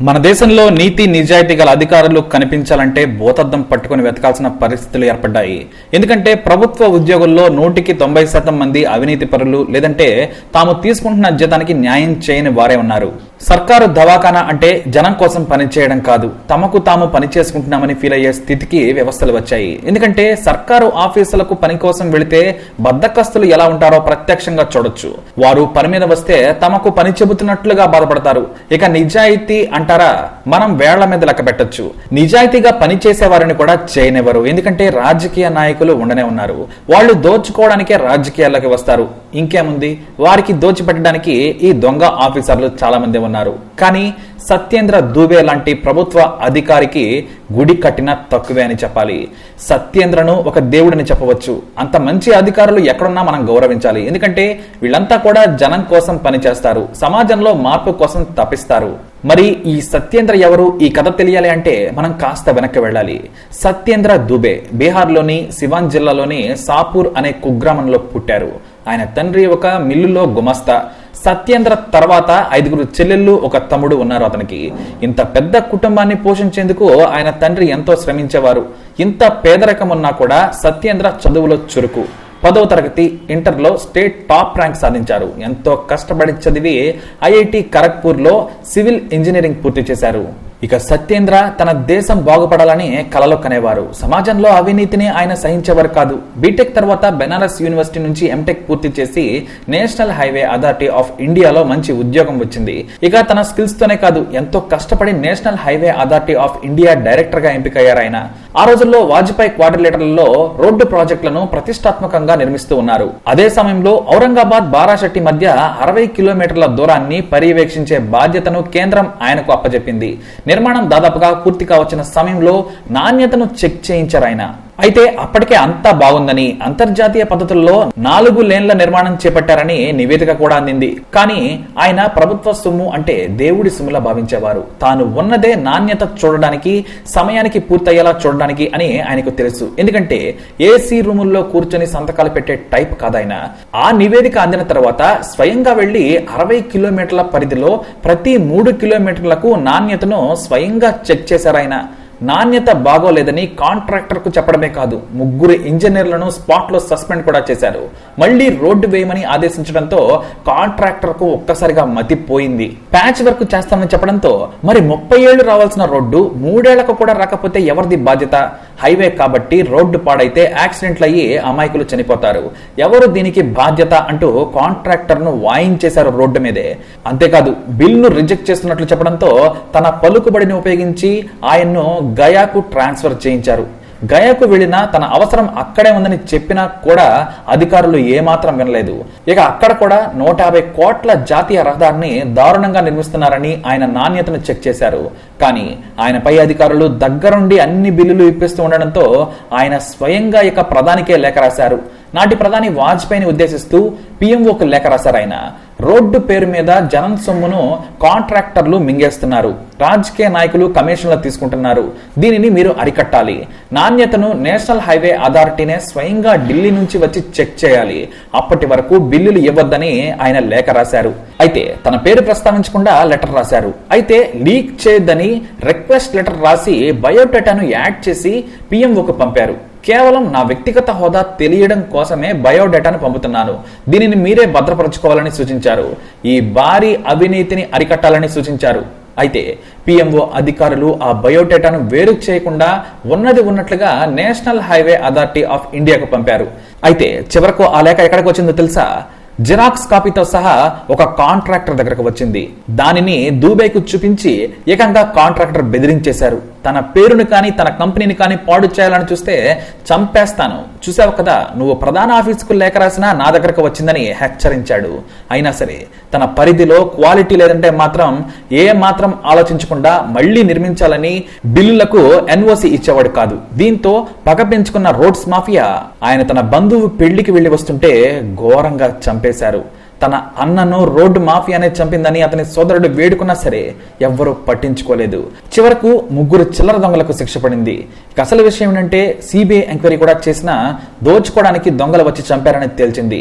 మన దేశంలో నీతి నిజాయితీ గల అధికారులు కనిపించాలంటే భూతద్దం పట్టుకుని వెతకాల్సిన పరిస్థితులు ఏర్పడ్డాయి. ఎందుకంటే ప్రభుత్వ ఉద్యోగుల్లో నూటికి తొంభై శాతం మంది అవినీతి పరులు లేదంటే తాము తీసుకుంటున్న జీతానికి న్యాయం చేయని వారే ఉన్నారు. సర్కారు దవాఖానా అంటే జనం కోసం పనిచేయడం కాదు. తమకు తాము పని చేసుకుంటున్నామని ఫీల్ అయ్యే స్థితికి వ్యవస్థలు వచ్చాయి. ఎందుకంటే సర్కారు ఆఫీసులకు పని కోసం వెళితే బద్దకస్తులు ఎలా ఉంటారో ప్రత్యక్షంగా చూడొచ్చు. వారు పని మీద వస్తే తమకు పని చెబుతున్నట్లుగా బాధపడతారు. ఇక నిజాయితీ అంటారా? మనం వేళ్ళ మీద లెక్క పెట్టొచ్చు. నిజాయితీగా పనిచేసే వారిని కూడా చేయనివ్వరు. ఎందుకంటే రాజకీయ నాయకులు ఉండనే ఉన్నారు. వాళ్ళు దోచుకోవడానికే రాజకీయాల్లోకి వస్తారు. ఇంకేముంది? వారికి దోచిపెట్టడానికి ఈ దొంగ ఆఫీసర్లు చాలా మంది ఉన్నారు. కానీ సత్యేంద్ర దూబే లాంటి ప్రభుత్వ అధికారికి గుడి కట్టిన తక్కువే అని చెప్పాలి. సత్యేంద్రను ఒక దేవుడిని చెప్పవచ్చు. అంత మంచి అధికారులు ఎక్కడున్నా మనం గౌరవించాలి. ఎందుకంటే వీళ్ళంతా కూడా జనం కోసం పనిచేస్తారు. సమాజంలో మార్పు కోసం తప్పిస్తారు. మరి ఈ సత్యేంద్ర ఎవరు? ఈ కథ తెలియాలి అంటే మనం కాస్త వెనక్కి వెళ్ళాలి. సత్యేంద్ర దుబే బీహార్లోని సివాన్ జిల్లాలోని సాపూర్ అనే కుగ్రామంలో పుట్టారు. ఆయన తండ్రి ఒక మిల్లులో గుమస్తా. సత్యేంద్ర తర్వాత ఐదుగురు చెల్లెళ్ళు ఒక తమ్ముడు ఉన్నారు అతనికి. ఇంత పెద్ద కుటుంబాన్ని పోషించేందుకు ఆయన తండ్రి ఎంతో శ్రమించేవారు. ఇంత పేదరికం ఉన్నా కూడా సత్యేంద్ర చదువులో చురుకు. పదవ తరగతి ఇంటర్లో స్టేట్ టాప్ ర్యాంక్ సాధించారు. ఎంతో కష్టపడి చదివి ఐఐటి ఖరగ్పూర్లో సివిల్ ఇంజనీరింగ్ పూర్తి చేశారు. ఇక సత్యేంద్ర తన దేశం బాగుపడాలని కలలు కనేవారు. సమాజంలో అవినీతిని ఆయన సహించేవారు కాదు. బీటెక్ తర్వాత బెనారస్ యూనివర్సిటీ నుంచి ఎంటెక్ పూర్తి చేసి నేషనల్ హైవే అథారిటీ ఆఫ్ ఇండియాలో మంచి ఉద్యోగం వచ్చింది. ఇక తన స్కిల్స్ తోనే కాదు ఎంతో కష్టపడి national highway authority of India డైరెక్టర్గా ఎంపికయ్యారు ఆయన. ఆ రోజుల్లో వాజ్పేయి క్వార్టర్లీటర్లలో రోడ్డు ప్రాజెక్టులను ప్రతిష్టాత్మకంగా నిర్మిస్తూ ఉన్నారు. అదే సమయంలో ఔరంగాబాద్ బారాశెట్టి మధ్య అరవై కిలోమీటర్ల దూరాన్ని పర్యవేక్షించే బాధ్యతను కేంద్రం ఆయనకు అప్పజెప్పింది. నిర్మాణం దాదాపుగా పూర్తి కావచ్చిన సమయంలో నాణ్యతను చెక్ చేయించారు ఆయన. అయితే అప్పటికే అంతా బాగుందని అంతర్జాతీయ పద్ధతుల్లో నాలుగు లేన్ల నిర్మాణం చేపట్టారని నివేదిక కూడా అందింది. కానీ ఆయన ప్రభుత్వ సొమ్ము అంటే దేవుడి సొమ్ములా భావించేవారు. తాను ఉన్నదే నాణ్యత చూడడానికి సమయానికి పూర్తయ్యేలా చూడడానికి అని ఆయనకు తెలుసు. ఎందుకంటే ఏసీ రూముల్లో కూర్చొని సంతకాలు పెట్టే టైప్ కాదాయన. ఆ నివేదిక అందిన తర్వాత స్వయంగా వెళ్ళి అరవై కిలోమీటర్ల పరిధిలో ప్రతి మూడు కిలోమీటర్లకు నాణ్యతను స్వయంగా చెక్ చేశారు ఆయన నాణ్యత బాగోలేదని కాంట్రాక్టర్కు చెప్పడమే కాదు ముగ్గురు ఇంజనీర్లను స్పాట్లో సస్పెండ్ కూడా చేశారు. మళ్ళీ రోడ్డు వేయమని ఆదేశించడంతో కాంట్రాక్టర్కు ఒక్కసారిగా మతిపోయింది. ప్యాచ్ వర్క్ చేస్తామని చెప్పడంతో మరి ముప్పై ఏళ్ళు రావాల్సిన రోడ్డు మూడేళ్ళకు కూడా రాకపోతే ఎవరిది బాధ్యత? హైవే కాబట్టి రోడ్డు పాడైతే యాక్సిడెంట్లు అయ్యి అమాయకులు చనిపోతారు. ఎవరు దీనికి బాధ్యత అంటూ కాంట్రాక్టర్ను వాయించేశారు రోడ్డు మీదే. అంతేకాదు బిల్ను రిజెక్ట్ చేస్తున్నట్లు చెప్పడంతో తన పలుకుబడిని ఉపయోగించి ఆయన్ను గయాకు ట్రాన్స్ఫర్ చేయించారు. గయకు వెళ్ళినా తన అవసరం అక్కడే ఉందని చెప్పినా కూడా అధికారులు ఏమాత్రం వినలేదు. ఇక అక్కడ కూడా నూట యాభై కోట్ల జాతీయ రహదారిని దారుణంగా నిర్మిస్తున్నారని ఆయన నాణ్యతను చెక్ చేశారు. కానీ ఆయన పై అధికారులు దగ్గరుండి అన్ని బిల్లులు ఇప్పిస్తూ ఉండడంతో ఆయన స్వయంగా ఇక ప్రధానికే లేఖ రాశారు. నాటి ప్రధాని వాజ్పేయిని ఉద్దేశిస్తూ పిఎంఓకు లేఖ రాశారు ఆయన. రోడ్డు పేరు మీద జనం సొమ్మును కాంట్రాక్టర్లు మింగేస్తున్నారు. రాజకీయ నాయకులు కమిషన్లు తీసుకుంటున్నారు. దీనిని మీరు అరికట్టాలి. నాణ్యతను నేషనల్ హైవే అథారిటీనే స్వయంగా ఢిల్లీ నుంచి వచ్చి చెక్ చేయాలి. అప్పటి వరకు బిల్లులు ఇవ్వద్దని ఆయన లేఖ రాశారు. అయితే తన పేరు ప్రస్తావించకుండా లెటర్ రాశారు. అయితే లీక్ చేయొద్దని రిక్వెస్ట్ లెటర్ రాసి బయోడేటాను యాడ్ చేసి పిఎంఓకు పంపారు. కేవలం నా వ్యక్తిగత హోదా తెలియడం కోసమే బయోడేటాను పంపుతున్నాను. దీనిని మీరే భద్రపరచుకోవాలని సూచించారు. ఈ భారీ అవినీతిని అరికట్టాలని సూచించారు. అయితే పిఎంఓ అధికారులు ఆ బయోడేటాను వేరు చేయకుండా ఉన్నది ఉన్నట్లుగా నేషనల్ హైవే అథారిటీ ఆఫ్ ఇండియాకు పంపారు. అయితే చివరకు ఆ లేఖ ఎక్కడికి వచ్చిందో తెలుసా? జిరాక్స్ కాపీతో సహా ఒక కాంట్రాక్టర్ దగ్గరకు వచ్చింది. దానిని దూబేకు చూపించి ఏకంగా కాంట్రాక్టర్ బెదిరించేశారు. తన పేరుని కానీ తన కంపెనీని కానీ పాడు చేయాలని చూస్తే చంపేస్తాను. చూసావు కదా నువ్వు ప్రధాన ఆఫీసుకు లేఖ రాసినా నా దగ్గరకు వచ్చిందని హెచ్చరించాడు. అయినా సరే తన పరిధిలో క్వాలిటీ లేదంటే మాత్రం ఏ మాత్రం ఆలోచించకుండా మళ్ళీ నిర్మించాలని బిల్లులకు ఎన్ఓసి ఇచ్చేవాడు కాదు. దీంతో పగ పెంచుకున్న రోడ్స్ మాఫియా ఆయన తన బంధువు పెళ్ళికి వెళ్ళి వస్తుంటే ఘోరంగా చంపేశారు. తన అన్నను రోడ్డు మాఫియానే చంపిందని అతని సోదరుడు వేడుకున్నా సరే ఎవ్వరూ పట్టించుకోలేదు. చివరకు ముగ్గురు చిల్లర దొంగలకు శిక్ష పడింది. ఇక అసలు విషయం ఏంటంటే సిబిఐ ఎంక్వైరీ కూడా చేసినా దోచుకోవడానికి దొంగలు వచ్చి చంపారని తేల్చింది.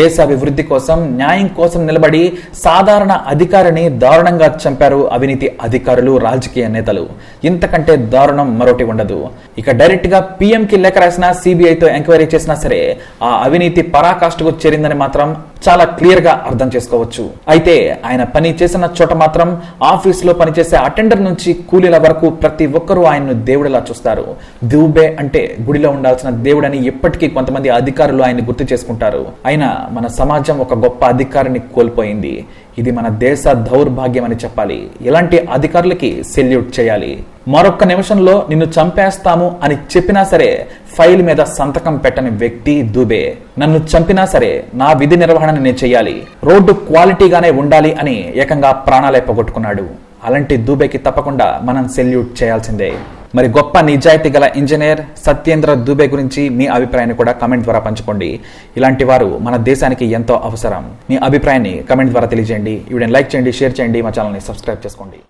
దేశాభివృద్ధి కోసం న్యాయం కోసం నిలబడి సాధారణ అధికారిని దారుణంగా చంపారు అవినీతి అధికారులు రాజకీయ నేతలు. ఇంతకంటే దారుణం మరొకటి ఉండదు. ఇక డైరెక్ట్గా పీఎం కి లేఖ రాసిన సిబిఐతో ఎంక్వైరీ చేసినా సరే ఆ అవినీతి పరాకాష్ఠకు చేరిందని మాత్రం చాలా క్లియర్గా అర్థం చేసుకోవచ్చు. అయితే ఆయన పని చేసిన చోట మాత్రం ఆఫీస్లో పనిచేసే అటెండర్ నుంచి కూలీల వరకు ప్రతి ఒక్కరూ ఆయన్ను దేవుడిలా చూస్తారు. దూబే అంటే గుడిలో ఉండాల్సిన దేవుడని ఎప్పటికీ కొంతమంది అధికారులు ఆయన్ని గుర్తు చేసుకుంటారు. అయినా మన సమాజం ఒక గొప్ప అధికారిని కోల్పోయింది. ఇది మన దేశ దౌర్భాగ్యం అని చెప్పాలి. ఇలాంటి అధికారులకి సెల్యూట్ చేయాలి? మరొక్క నిమిషంలో నిన్ను చంపేస్తాము అని చెప్పినా సరే ఫైల్ మీద సంతకం పెట్టని వ్యక్తి దుబే. నన్ను చంపినా సరే నా విధి నిర్వహణని నేను చేయాలి. రోడ్డు క్వాలిటీగానే ఉండాలి అని ఏకంగా ప్రాణాలే పోగొట్టుకున్నాడు. అలాంటి దూబేకి తప్పకుండా మనం సెల్యూట్ చేయాల్సిందే. మరి గొప్ప నిజాయితీ గల ఇంజనీర్ సత్యేంద్ర దూబే గురించి మీ అభిప్రాయాన్ని కూడా కమెంట్ ద్వారా పంచుకోండి. ఇలాంటి వారు మన దేశానికి ఎంతో అవసరం. మీ అభిప్రాయాన్ని కమెంట్ ద్వారా తెలియజేయండి. వీడియోని లైక్ చేయండి షేర్ చేయండి మా ఛానల్ని సబ్స్క్రైబ్ చేసుకోండి.